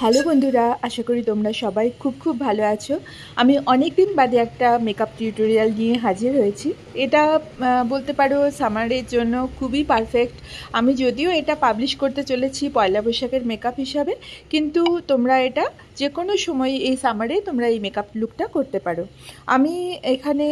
Hello বন্ধুরা, আশা করি তোমরা সবাই খুব খুব ভালো আছো। আমি অনেক দিন বাদে একটা মেকআপ টিউটোরিয়াল নিয়ে হাজির হয়েছি। এটা বলতে পারো সামারের জন্য খুবই পারফেক্ট আমি যদিও এটা পাবলিশ করতে চলেছি পয়লা বৈশাখের মেকআপ হিসাবে, কিন্তু তোমরা এটা যে কোনো সময় এই সামারে তোমরা এই মেকআপ লুকটা করতে পারো। আমি এখানে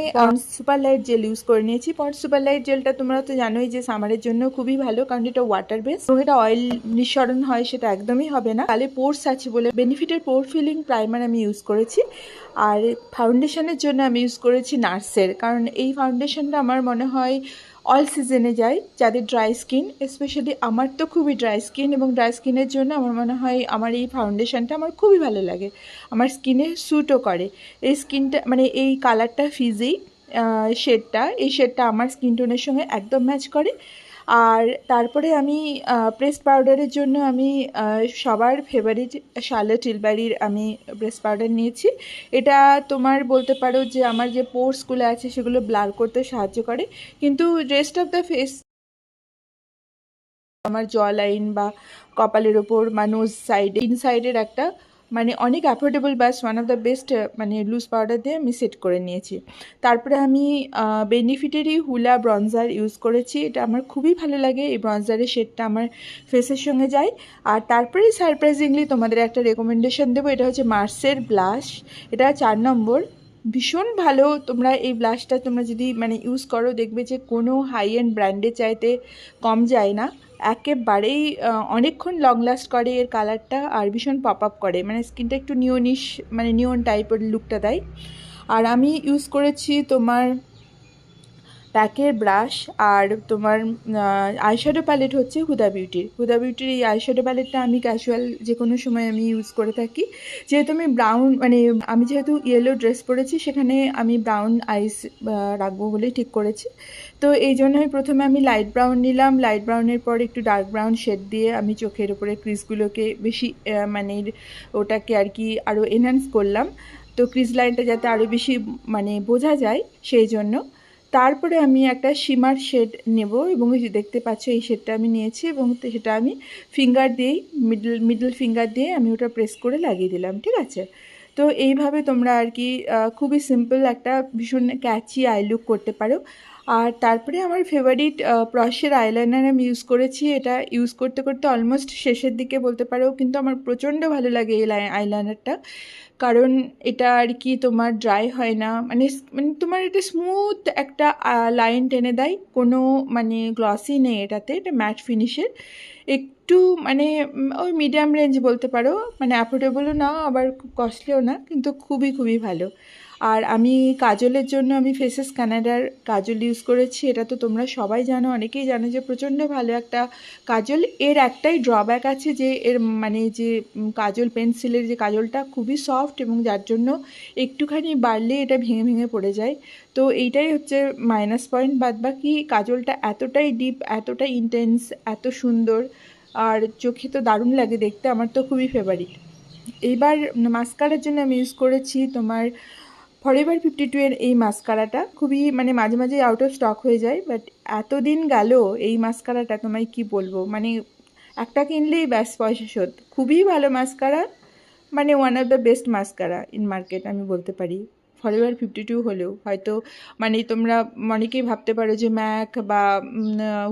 সুপার লাইট জেল ইউজ করে নিয়েছি। পন্স সুপার লাইট জেলটা তোমরা তো জানোই যে সামারের জন্য খুবই ভালো কারণ এটা ওয়াটার বেস এবং এটা অয়েল নিঃসরণ হয় সেটা একদমই হবে না। তাহলে পোর্স আছে বলে বেনিফিটের পোর ফিলিং প্রাইমার আমি ইউজ করেছি। আর ফাউন্ডেশনের জন্য আমি ইউজ করেছি নার্সের কারণ এই ফাউন্ডেশনটা আমার মনে হয় অল সিজনে যাই, যাদের ড্রাই স্কিন স্পেশালি আমার তো খুবই ড্রাই স্কিন এবং ড্রাই স্কিনের জন্য আমার মনে হয় আমার এই ফাউন্ডেশনটা আমার খুবই ভালো লাগে। আমার স্কিনে স্যুটও করে। এই স্কিনটা মানে এই কালারটা ফিজি শেডটা এই শেডটা আমার স্কিন টোনের সঙ্গে একদম ম্যাচ করে। আর তারপরে আমি প্রেস পাউডারের জন্য আমি সবার ফেভারিট শার্লট টিলবাড়ির আমি প্রেস পাউডার নিয়েছি। এটা তোমার বলতে পারো যে আমার যে পোর্সগুলো আছে সেগুলো ব্লার করতে সাহায্য করে। কিন্তু রেস্ট অফ দ্য ফেস আমার জ লাইন বা কপালের ওপর নোজ সাইডে ইন সাইডের একটা মানে অনেক অ্যাফোর্ডেবল বাস ওয়ান অফ দ্য বেস্ট মানে লুজ পাউডার দিয়ে আমি সেট করে নিয়েছি। তারপরে আমি বেনিফিটেরই হুলা ব্রঞ্জার ইউজ করেছি। এটা আমার খুবই ভালো লাগে। এই ব্রঞ্জারের শেডটা আমার ফেসের সঙ্গে যায়। আর তারপরে সারপ্রাইজিংলি তোমাদের একটা রেকমেন্ডেশন দেবো। এটা হচ্ছে মার্সের ব্লাশ এটা চার নম্বর। ভীষণ ভালো তোমরা এই ব্লাশটা তোমরা যদি মানে ইউজ করো, দেখবে যে কোনো হাই এন্ড ব্র্যান্ডে চাইতে কম যায় না। একেবারেই অনেকক্ষণ লং লাস্ট করে, এর কালারটা আর ভীষণ পপ আপ করে। মানে স্কিনটা একটু নিওনিশ মানে নিওন টাইপের লুকটা দেয়। আর আমি ইউজ করেছি তোমার প্যাকের ব্রাশ আর তোমার আইশ্যাডো প্যালেট হচ্ছে হুদা বিউটির হুদা বিউটির এই আইশ্যাডো প্যালেটটা আমি ক্যাজুয়াল যে কোনো সময় আমি ইউজ করে থাকি। যেহেতু আমি ব্রাউন মানে আমি যেহেতু ইয়েলো ড্রেস পরেছি, সেখানে আমি ব্রাউন আইস রাখব বলেই ঠিক করেছি। তো এই জন্য আমি প্রথমে আমি লাইট ব্রাউন নিলাম। লাইট ব্রাউনের পর একটু ডার্ক ব্রাউন শেড দিয়ে আমি চোখের উপরে ক্রিজগুলোকে বেশি মানে ওটাকে আর কি আরও এনহ্যান্স করলাম। তো ক্রিজ লাইনটা যাতে আরও বেশি মানে বোঝা যায়, সেই জন্য। তারপরে আমি একটা শিমার শেড নেব এবং দেখতে পাচ্ছ, এই শেডটা আমি নিয়েছি এবং সেটা আমি ফিঙ্গার দিয়েই মিডল মিডল ফিঙ্গার দিয়ে আমি ওটা প্রেস করে লাগিয়ে দিলাম, ঠিক আছে? তো এইভাবে তোমরা আর কি খুবই সিম্পল একটা ভীষণ ক্যাচি আই লুক করতে পারো। আর তারপরে আমার ফেভারিট প্রশের আইলাইনার আমি ইউজ করেছি। এটা ইউজ করতে করতে অলমোস্ট শেষের দিকে বলতে পারো, কিন্তু আমার প্রচণ্ড ভালো লাগে এই আইলাইনারটা কারণ এটা আর কি তোমার ড্রাই হয় না মানে মানে তোমার এটা স্মুথ একটা লাইন টেনে দেয়। কোনো মানে গ্লসি নেই এটাতে, এটা ম্যাট ফিনিশের একটু মানে ওই মিডিয়াম রেঞ্জ বলতে পারো মানে অ্যাফোর্ডেবলও না, আবার খুব কস্টলিও না, কিন্তু খুবই খুবই ভালো। আর আমি কাজলের জন্য আমি ফেসেস কানাডার কাজল ইউজ করেছি, এটা তো তোমরা সবাই জানো, অনেকেই জানো যে প্রচণ্ড ভালো একটা কাজল। এর একটাই ড্রব্যাক আছে যে এর মানে যে কাজল পেন্সিলের যে কাজলটা খুবই সফট এবং যার জন্য একটুখানি বাড়লে এটা ভেঙে ভেঙে পড়ে যায়। তো এইটাই হচ্ছে মাইনাস পয়েন্ট বাদ বাকি কাজলটা এতটাই ডিপ এতটাই ইন্টেন্স এত সুন্দর, আর চোখে তো দারুণ লাগে দেখতে, আমার তো খুবই ফেভারিট এইবার মাস্কারার জন্য আমি ইউজ করেছি তোমার ফরএভার ফিফটি টু এর এই মাস্কারাটা খুবই মানে মাঝে মাঝে আউট অফ স্টক হয়ে যায় বাট এতদিন গেল এই মাস্কারাটা তোমায় কি বলব? মানে একটা কিনলেই ব্যাস পয়সা শোধ। খুবই ভালো মাস্কারা মানে one of the best mascara in market আমি বলতে পারি। ফরেভার ফিফটি টু হলেও, হয়তো মানে তোমরা অনেকেই ভাবতে পারো যে ম্যাক বা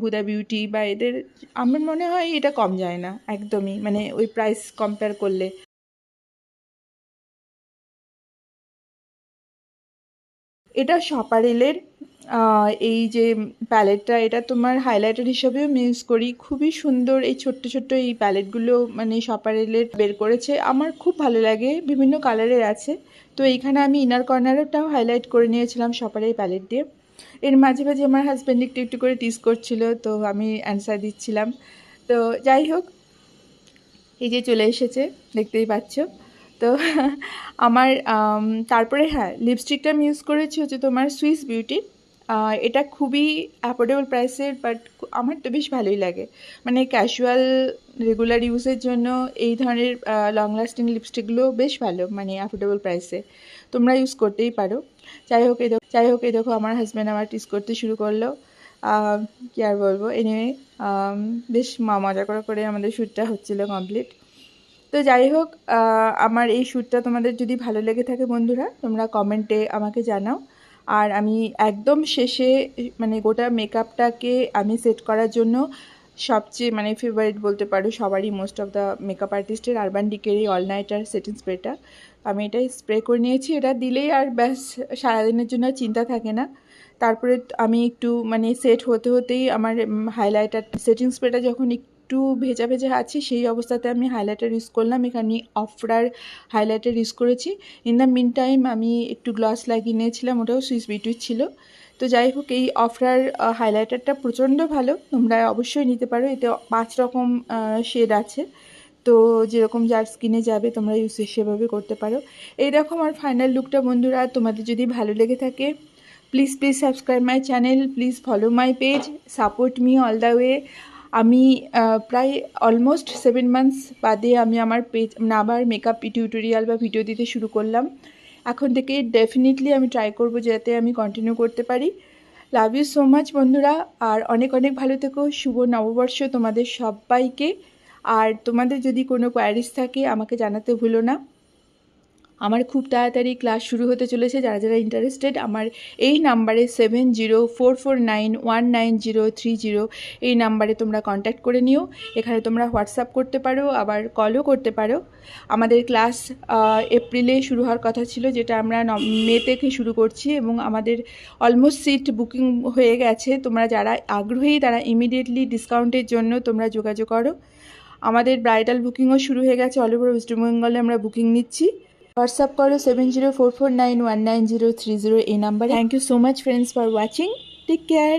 হুদা বিউটি বা এদের, আমার মনে হয় এটা কম যায় না, একদমই। মানে ওই প্রাইস কম্পেয়ার করলে। এটা সপারেলের এই যে প্যালেটটা, এটা তোমার হাইলাইটার হিসাবেও ইউজ করি। খুবই সুন্দর এই ছোট্ট ছোট্ট এই প্যালেটগুলো মানে সপারেলের বের করেছে। আমার খুব ভালো লাগে, বিভিন্ন কালারের আছে। তো এইখানে আমি ইনার কর্নারটাও হাইলাইট করে নিয়েছিলাম সপারের প্যালেট দিয়ে। এর মাঝে মাঝে আমার হাজব্যান্ড একটু একটু করে টিস করছিল, তো আমি অ্যান্সার দিচ্ছিলাম। তো যাই হোক, এই যে চলে এসেছে, দেখতেই পাচ্ছ। তো আমার তারপরে হ্যাঁ লিপস্টিকটা আমি ইউজ করেছি হচ্ছে তোমার সুইস বিউটি এটা খুবই অ্যাফোর্ডেবল প্রাইসের বাট আমার তো বেশ ভালোই লাগে। মানে ক্যাজুয়াল রেগুলার ইউজের জন্য এই ধরনের লং লাস্টিং লিপস্টিকগুলো বেশ ভালো মানে অ্যাফোর্ডেবল প্রাইসে তোমরা ইউজ করতেই পারো। যাই হোক, এই দেখো যাই হোক, এই দেখো আমার হাজব্যান্ড আমার টিস করতে শুরু করল। কি আর বলব? এনিওয়ে বেশ মজা করে করে আমাদের শ্যুটটা হচ্ছিল কমপ্লিট তো যাই হোক আমার এই শ্যুটটা তোমাদের যদি ভালো লেগে থাকে বন্ধুরা, তোমরা কমেন্টে আমাকে জানাও। আর আমি একদম শেষে মানে গোটা মেকআপটাকে আমি সেট করার জন্য সবচেয়ে মানে ফেভারিট বলতে পারো সবারই মোস্ট অফ দ্য মেকআপ আর্টিস্টের আরবান ডিকের এই অল নাইটার সেটিং স্প্রেটা আমি এটাই স্প্রে করে নিয়েছি, এটা দিলেই আর ব্যাস, সারাদিনের জন্য চিন্তা থাকে না। তারপরে আমি একটু মানে সেট হতে হতেই আমার হাইলাইটার সেটিং স্প্রেটা যখন একটু ভেজা ভেজা আছে, সেই অবস্থাতে আমি হাইলাইটার ইউজ করলাম। এখানে অফরার হাইলাইটার ইউজ করেছি। ইন দ্য মিন টাইম আমি একটু গ্লস লাগিয়ে নিয়েছিলাম, ওটাও সুইস বিউটির ছিল। তো যাই হোক, এই অফরার হাইলাইটারটা প্রচণ্ড ভালো। তোমরা অবশ্যই নিতে পারো, এতে পাঁচ রকম শেড আছে। তো যেরকম যার স্কিনে যাবে, তোমরা ইউজ সেভাবে করতে পারো। এই দেখো আমার ফাইনাল লুকটা বন্ধুরা। তোমাদের যদি ভালো লেগে থাকে please please subscribe my channel please follow my page support me all the way আমি প্রায় অলমোস্ট সেভেন মান্থস বাদে আমি আমার পেজ মানে আবার মেকআপ টিউটোরিয়াল বা ভিডিও দিতে শুরু করলাম। এখন থেকে ডেফিনেটলি আমি ট্রাই করব যাতে আমি কন্টিনিউ করতে পারি। লাভ ইউ সো মাচ বন্ধুরা। আর অনেক অনেক ভালো থেকো। শুভ নববর্ষ তোমাদের সবাইকে। আর তোমাদের যদি কোনো কোয়ারিজ থাকে, আমাকে জানাতে ভুলো না। আমার খুব তাড়াতাড়ি ক্লাস শুরু হতে চলেছে। যারা যারা ইন্টারেস্টেড আমার এই নাম্বারে seven zero four four nine one nine zero three zero এই নাম্বারে তোমরা কন্ট্যাক্ট করে নিও। এখানে তোমরা হোয়াটসঅ্যাপ করতে পারো, আবার কলও করতে পারো। আমাদের ক্লাস এপ্রিলে শুরু হওয়ার কথা ছিল, যেটা আমরা মে থেকে শুরু করছি এবং আমাদের অলমোস্ট সিট বুকিং হয়ে গেছে। তোমরা যারা আগ্রহী, তারা ইমিডিয়েটলি ডিসকাউন্টের জন্য তোমরা যোগাযোগ করো। আমাদের ব্রাইডাল বুকিংও শুরু হয়ে গেছে। অল ওভার ওয়েস্ট বেঙ্গলে আমরা বুকিং নিচ্ছি। হোয়াটসঅ্যাপ করো seven zero four four nine one nine zero three zero এই নাম্বারে thank you so much friends for watching take care